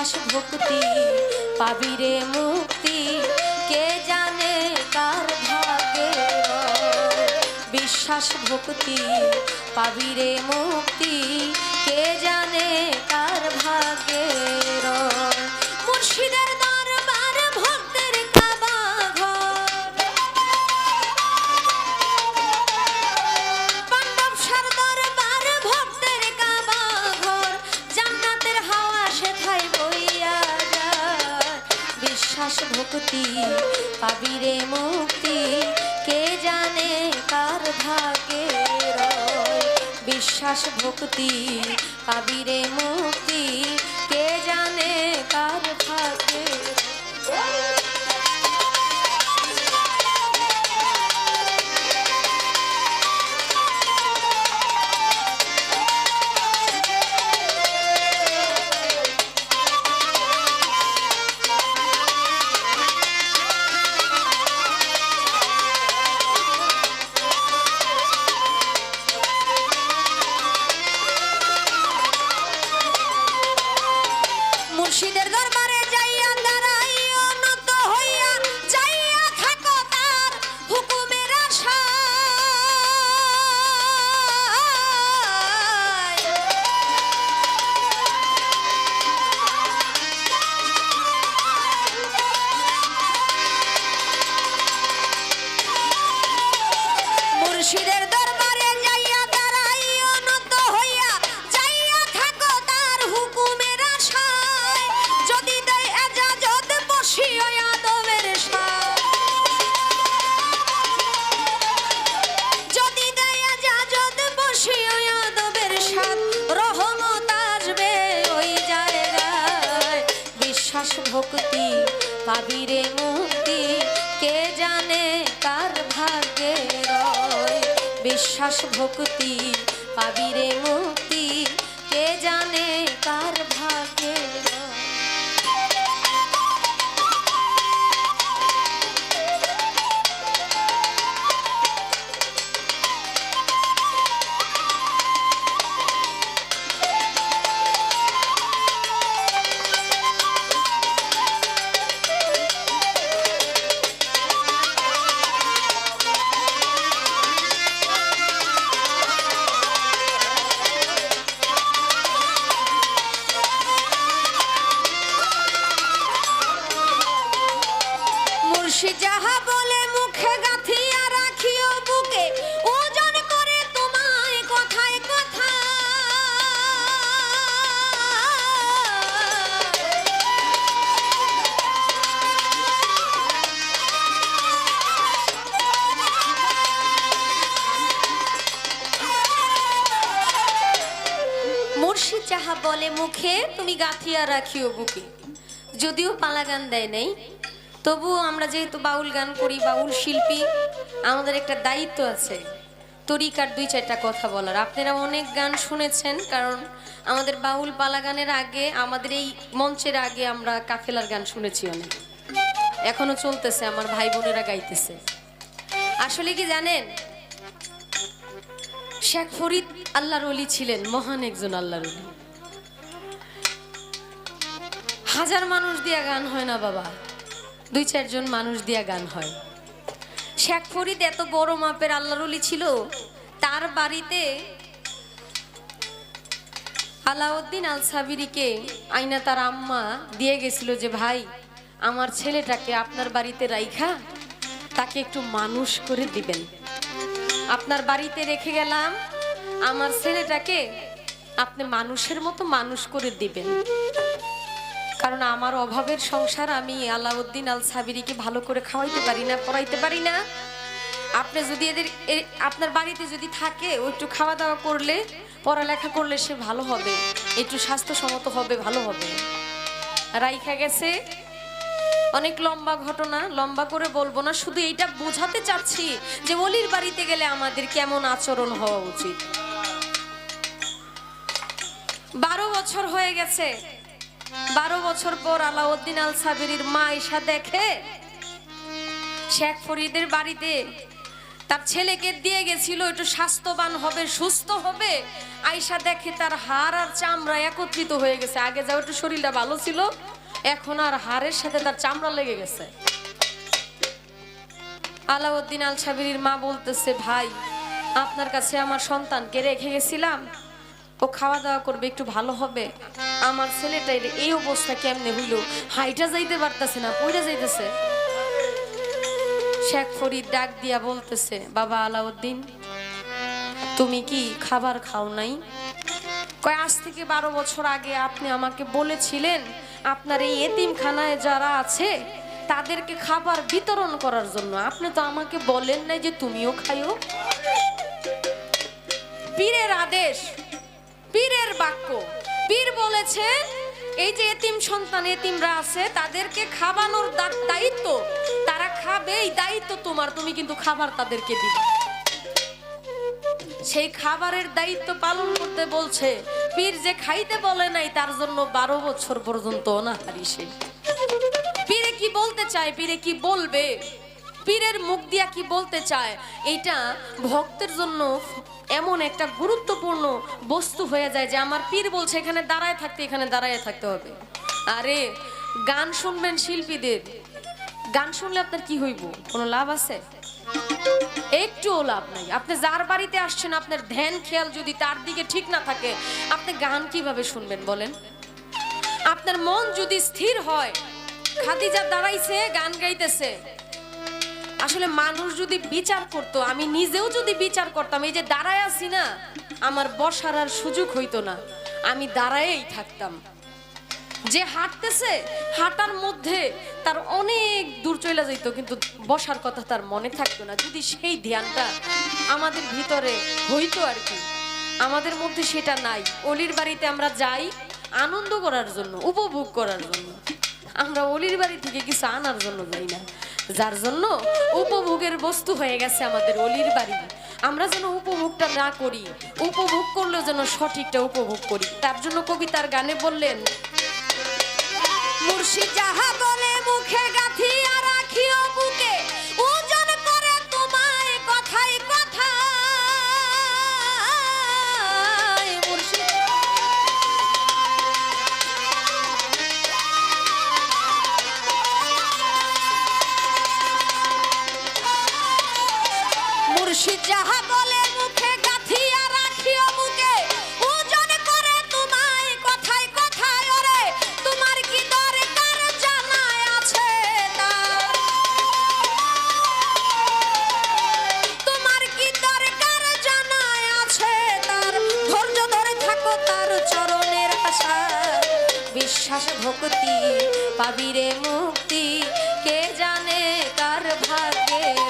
বিশ্বাস ভক্তি পাবিরে মুক্তি। কে জানে কার ভাগে বিশ্বাস, ভক্তি পাবিরে মুক্তি। কে জানে কার ভাগে রয় বিশ্বাস ভক্তি পাবিরে মুক্তি ভক্তি পাবিরে মুক্তি কে জানে কার ভাগ্যে রয়? বিশ্বাস ভক্তি পাবিরে মুক্তি। মুর্শিদ যাহা বলে মুখে গাথিয়া রাখিও বুকে, ওজন করে তোমায় কথায় কথা। মুর্শিদ যাহা বলে মুখে, তুমি গাথিয়া রাখিও বুকে। যদিও পালা গান দেয় নাই তবুও আমরা যেহেতু বাউল গান করি, বাউল শিল্পী, আমাদের একটা দায়িত্ব আছে তরিকার দুই চারটা কথা বলার। আপনারা অনেক গান শুনেছেন, কারণ আমাদের বাউল পালা গানের আগে, আমাদের এই মঞ্চের আগে আমরা কাফেলার গান শুনেছি অনেক। এখনও চলতেছে, আমার ভাই বোনেরা গাইতেছে। আসলে কি জানেন? শেখ ফরিদ আল্লাহর অলি ছিলেন, মহান একজন আল্লাহর অলি হাজার মানুষ দিয়া গান হয় না বাবা। দুই চারজন মানুষ দিয়া গান হয়। শেখ ফরিদ এত বড় মাপের আল্লাহরুলি ছিল, তার বাড়িতে আলাউদ্দিন আল সাবিরিকে আইনা তার আম্মা দিয়ে গেছিল যে, ভাই, আমার ছেলেটাকে আপনার বাড়িতে রাইখা, তাকে একটু মানুষ করে দিবেন। আপনার বাড়িতে রেখে গেলাম, আমার ছেলেটাকে আপনি মানুষের মতো মানুষ করে দিবেন। কারণ আমার অভাবের সংসার আমি আলাউদ্দিন আল সাবিরিকে ভালো করে খাওয়াইতে পারি না, পড়াইতে পারি না। আপনি যদি এদের আপনার বাড়িতে যদি থাকে, ও একটু খাওয়া দাওয়া করলে, পড়ালেখা করলে সে ভালো হবে। একটু স্বাস্থ্যসম্মত হবে, ভালো হবে। রাইখা গেছে। অনেক লম্বা ঘটনা, লম্বা করে বলব না, শুধু এইটা বোঝাতে চাচ্ছি যে অলির বাড়িতে গেলে আমাদের কেমন আচরণ হওয়া উচিত। বারো বছর হয়ে গেছে। বারো বছর পর আলাউদ্দিন আল সাবিরির মা ঈশা দেখে শেখ ফরিদের বাড়িতে তার ছেলেকে দিয়ে গেছিল, একটু স্বাস্থ্যবান হবে, সুস্থ হবে। আয়সা দেখে তার হাড় আর চামড়া একত্রিত হয়ে গেছে। আগে যাও, একটু শরীরটা ভালো ছিল, এখন আর হাড়ের সাথে তার চামড়া লেগে গেছে। আলাউদ্দিন আল সাবিরির মা বলতেছে, ভাই, আপনার কাছে আমার সন্তানকে রেখে গেছিলাম। ও খাওয়া দাওয়া করবে, একটু ভালো হবে। আমার ছেলেটার এই অবস্থা কেমনে হইল? হাইটা যাইতে পারতেছে না পড়ে যাইতেছে। শেখ ফরিদ ডাক দিয়া বলতেছে, বাবা আলাউদ্দিন, তুমি কি খাবার খাও নাই? কয়, আজ থেকে বারো বছর আগে আপনি আমাকে বলেছিলেন, আপনার এই এতিমখানায় যারা আছে, তাদেরকে খাবার বিতরণ করার জন্য। আপনি তো আমাকে বলেন নাই যে তুমিও খাইও। পীরের আদেশ পীরের বাক্য। পীর বলেছে, এই যে এতিম সন্তান, এতিমরা আছে, তাদেরকে খাওয়ানোর দায়িত্ব, তারা খাবে, এই দায়িত্ব তোমার, তুমি কিন্তু খাবার তাদেরকে দিবে। সেই খাবারের দায়িত্ব পালন করতে বলছে পীর যে খাইতে বলে নাই, তার জন্য বারো বছর পর্যন্ত অনাহারি সে। পীরে কি বলতে চায়? পীরে কি বলবে? পীরের মুখ দিয়া কি বলতে চায়? এটা ভক্তের জন্য এমন একটা গুরুত্বপূর্ণ বস্তু হয়ে যায় যে আমার পীর বলছে, এখানে দাঁড়ায় থাকতে, এখানে দাঁড়ায় থাকতে হবে। আরে, গান শুনবেন শিল্পীদের। গান শুনলে আপনার কি হইব? কোনো লাভ আছে? একটুও লাভ নাই। আপনি যার বাড়িতে আসছেন, আপনার ধ্যান, খেয়াল যদি তার দিকে ঠিক না থাকে, আপনি গান কীভাবে শুনবেন বলেন? আপনার মন যদি স্থির হয়, খাদিজা দাঁড়াইছে, গান গাইতেছে। আসলে মানুষ যদি বিচার করতো, আমি নিজেও যদি বিচার করতাম, এই যে দাঁড়ায় আছি না, আমার বসার আর সুযোগ হইতো না। আমি দাঁড়ায়েই থাকতাম। যে হাঁটতেছে, হাঁটার মধ্যে তার অনেক দূর চলে যেত কিন্তু বসার কথা তার মনে থাকতো না। যদি সেই ধ্যানটা আমাদের ভিতরে হইতো আর কি, আমাদের মধ্যে সেটা নাই। অলির বাড়িতে আমরা যাই আনন্দ করার জন্য, উপভোগ করার জন্য। আমরা অলির বাড়ি থেকে কিছু আনার জন্য যাই না। যার জন্য উপভোগের বস্তু হয়ে গেছে আমাদের অলির বাড়ি। আমরা যেন উপভোগটা না করি, উপভোগ করলেও যেন সঠিকটা উপভোগ করি। তার জন্য কবিতার গানে বললেন, মুর্শিদ যাহা বলে মুখে গাথিয়া যাহা বলে মুখে গাথিয়া রাখিও বুকে ওজন করে তোমায় কথাই কথায় ওরে, তোমার কি দরকার আছে তার তোমার কি দরকার আছে তার? ধৈর্য ধরে থাকো তার চরণের আশা। বিশ্বাস, ভক্তি, পাবিরে মুক্তি, কে জানে কার ভাগ্যের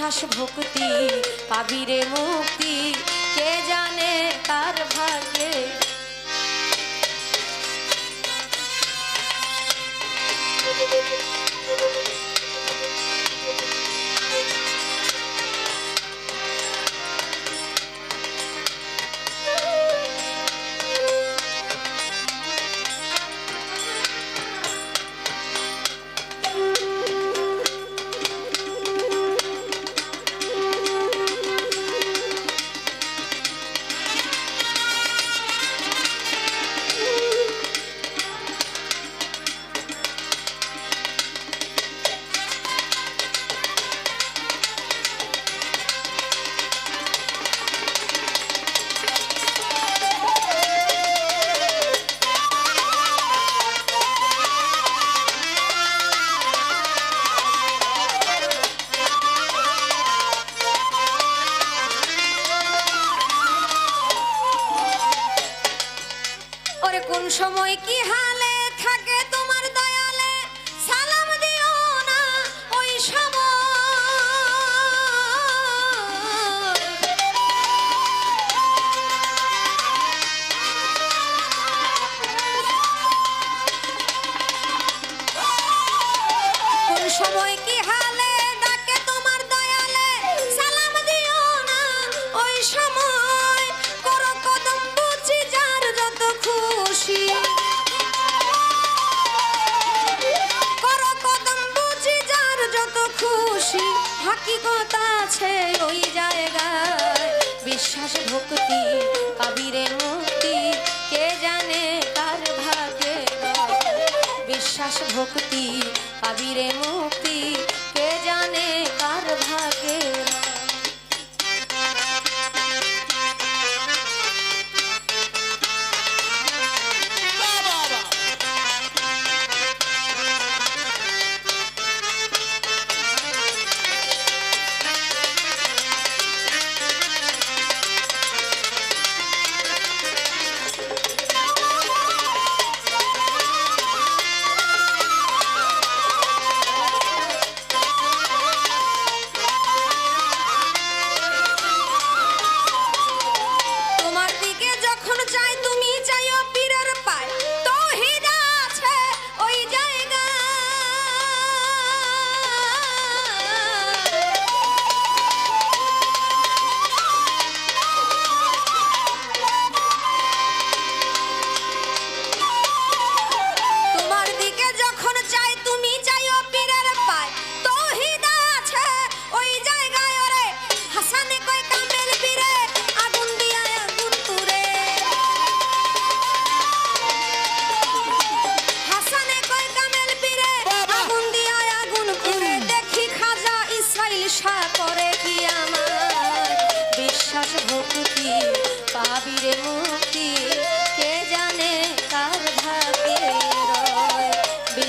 বিশ্বাস ভক্তি পাবিরে মুক্তি। কে জানে তার ভাগ্যে সময় কি হা হাকিকত আছে ওই জায়গায়। বিশ্বাস, ভক্তি পাবিরে মুক্তি, কে জানে কার ভাগ্যে বিশ্বাস, ভক্তি পাবিরে মুক্তি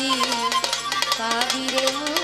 পাবি পাবি